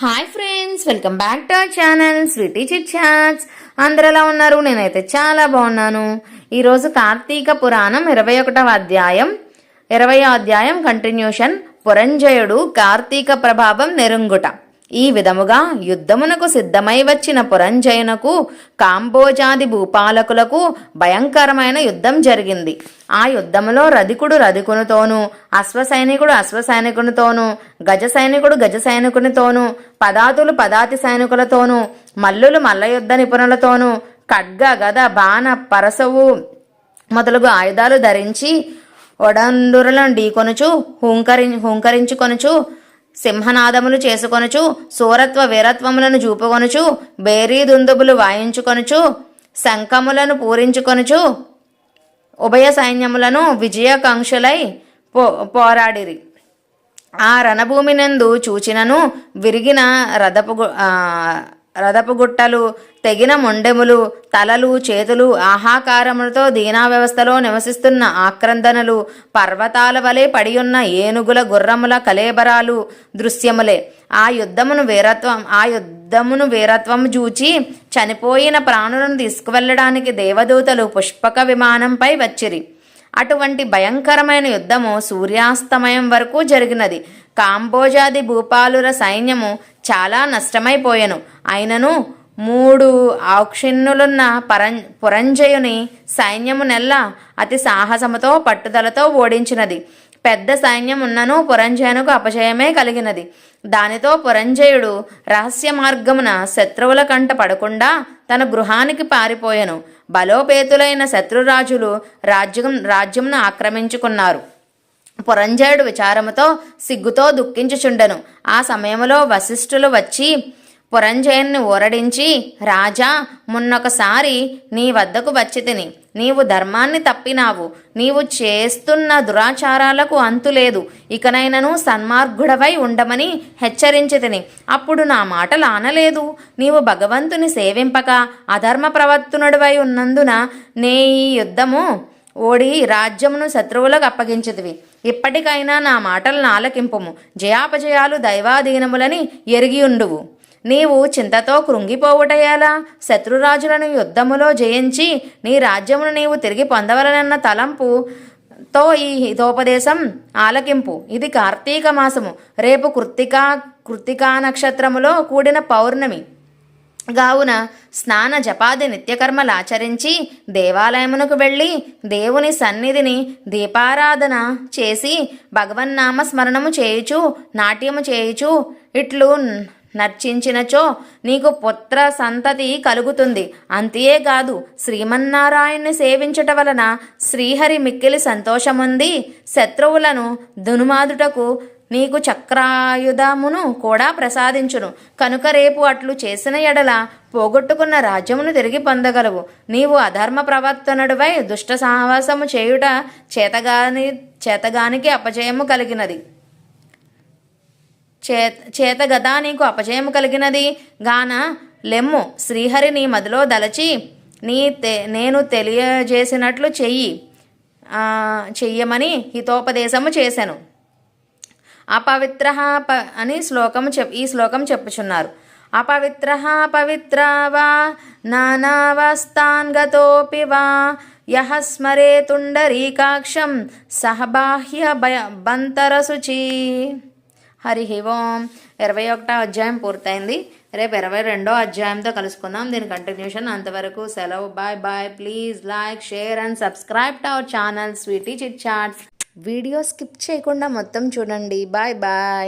Hi friends welcome back to our channel Sweety Chit Chats. అందరు ఎలా ఉన్నారు? నేనైతే చాలా బాగున్నాను. ఈరోజు కార్తీక పురాణం ఇరవై ఒకటవ అధ్యాయం. ఇరవై అధ్యాయం కంటిన్యూషన్ పురంజయుడు కార్తీక ప్రభావం నెరుంగుట. ఈ విధముగా యుద్ధమునకు సిద్ధమై వచ్చిన పురంజయునకు కాంబోజాది భూపాలకులకు భయంకరమైన యుద్ధం జరిగింది. ఆ యుద్ధములో రధికుడు రధికునితోనూ అశ్వసైనికుడు అశ్వసైనికునితోనూ గజ సైనికుడు గజ సైనికునితోనూ పదాతులు పదాతి సైనికులతోనూ మల్లులు మల్లయుద్ధ నిపుణులతోనూ ఖడ్గ గద బాణ పరసవు మొదలగు ఆయుధాలు ధరించి ఒడందురులను ఢీకొనుచు హుంకరి హుంకరించుకొనుచు సింహనాదములు చేసుకొనుచు సూరత్వ వీరత్వములను చూపుకొనుచు బేరీ దుందుబులు వాయించుకొనుచు శంఖములను పూరించుకొనుచు ఉభయ సైన్యములను విజయకాంక్షులై పో పోరాడిరి. ఆ రణభూమినందు చూచినను విరిగిన రథపు రథపు గుట్టలు తెగిన మొండెములు తలలు చేతులు ఆహాకారములతో దీనా వ్యవస్థలో నివసిస్తున్న ఆక్రందనలు పర్వతాల వలె పడియున్న ఏనుగుల గుర్రముల కలేబరాలు దృశ్యములే. ఆ యుద్ధమును వీరత్వం ఆ యుద్ధమును వీరత్వం చూచి చనిపోయిన ప్రాణులను తీసుకువెళ్ళడానికి దేవదూతలు పుష్పక విమానంపై వచ్చిరి. అటువంటి భయంకరమైన యుద్ధము సూర్యాస్తమయం వరకు జరిగినది. కాంబోజాది భూపాలుర సైన్యము చాలా నష్టమైపోయాను. అయినను మూడు ఆక్షిణ్యులున్న పరం పురంజయుని సైన్యము నెల్ల అతి సాహసముతో పట్టుదలతో ఓడించినది. పెద్ద సైన్యం ఉన్నను పురంజయునకు అపజయమే కలిగినది. దానితో పురంజయుడు రహస్య మార్గమున శత్రువుల కంట పడకుండా తన గృహానికి పారిపోయెను. బలోపేతులైన శత్రురాజులు రాజ్యం రాజ్యంను ఆక్రమించుకున్నారు. పురంజయుడు విచారముతో సిగ్గుతో దుఃఖించుచుండెను. ఆ సమయంలో వశిష్ఠులు వచ్చి పురంజయుని ఊరడించి రాజా మున్నొకసారి నీ వద్దకు వచ్చి తిని. నీవు ధర్మాన్ని తప్పినావు. నీవు చేస్తున్న దురాచారాలకు అంతులేదు ఇకనైనను సన్మార్గుడవై ఉండమని హెచ్చరించి తిని. అప్పుడు నా మాటలు ఆనలేదు. నీవు భగవంతుని సేవింపక అధర్మ ప్రవర్తనుడివై ఉన్నందున నే ఈ యుద్ధము ఓడి రాజ్యమును శత్రువులకు అప్పగించదివి ఇప్పటికైనా నా మాటలను ఆలకింపుము జయాపజయాలు దైవాధీనములని ఎరిగియుండువు. నీవు చింతతో కృంగిపోవుటయేలా శత్రురాజులను యుద్ధములో జయించి నీ రాజ్యమును నీవు తిరిగి పొందవలనన్న తలంపు తో ఈ హితోపదేశం ఆలకింపు. ఇది కార్తీక మాసము. రేపు కృత్తికా కృత్తికా నక్షత్రములో కూడిన పౌర్ణమి. గావున స్నాన జపాది నిత్యకర్మలాచరించి దేవాలయమునకు వెళ్ళి దేవుని సన్నిధిని దీపారాధన చేసి భగవన్నామ స్మరణము చేయుచు నాట్యము చేయుచు ఇట్లు నర్చించినచో నీకు పుత్ర సంతతి కలుగుతుంది. అంతే కాదు శ్రీమన్నారాయణ్ణి సేవించుట వలన శ్రీహరి మిక్కిలి సంతోషముంది. శత్రువులను దునుమాదుటకు నీకు చక్రాయుధమును కూడా ప్రసాదించును. కనుక రేపు అట్లు చేసిన ఎడల పోగొట్టుకున్న రాజ్యమును తిరిగి పొందగలవు. నీవు అధర్మ ప్రవర్తనుడివై దుష్ట సాహసము చేయుట చేతగాని చేతగానికి అపజయము కలిగినది. చేత చేతగదా నీకు అపజయము కలిగినది? గాన లెమ్ము శ్రీహరి నీ మదిలో దలచి నీ తె నేను తెలియజేసినట్లు చెయ్యి. చెయ్యమని హితోపదేశము చేశాను అపవిత్ర ప అని శ్లోకం చెప్ ఈ శ్లోకం చెప్పుచున్నారు. అపవిత్ర పవిత్ర వా నానావస్థాన్ గతోపి వా యహ స్మరే తుండరీకాక్షం సహబాహ్య భయ బంతరశుచి హరి ఓం. ఇరవై ఒకటో అధ్యాయం పూర్తయింది. రేపు ఇరవై రెండో అధ్యాయంతో కలుసుకుందాం. దీని కంటిన్యూషన్ అంతవరకు సెలవు. Bye bye please like share and subscribe to our channel Sweety Chit Chats video skip చేయకుండా మొత్తం చూడండి. Bye bye.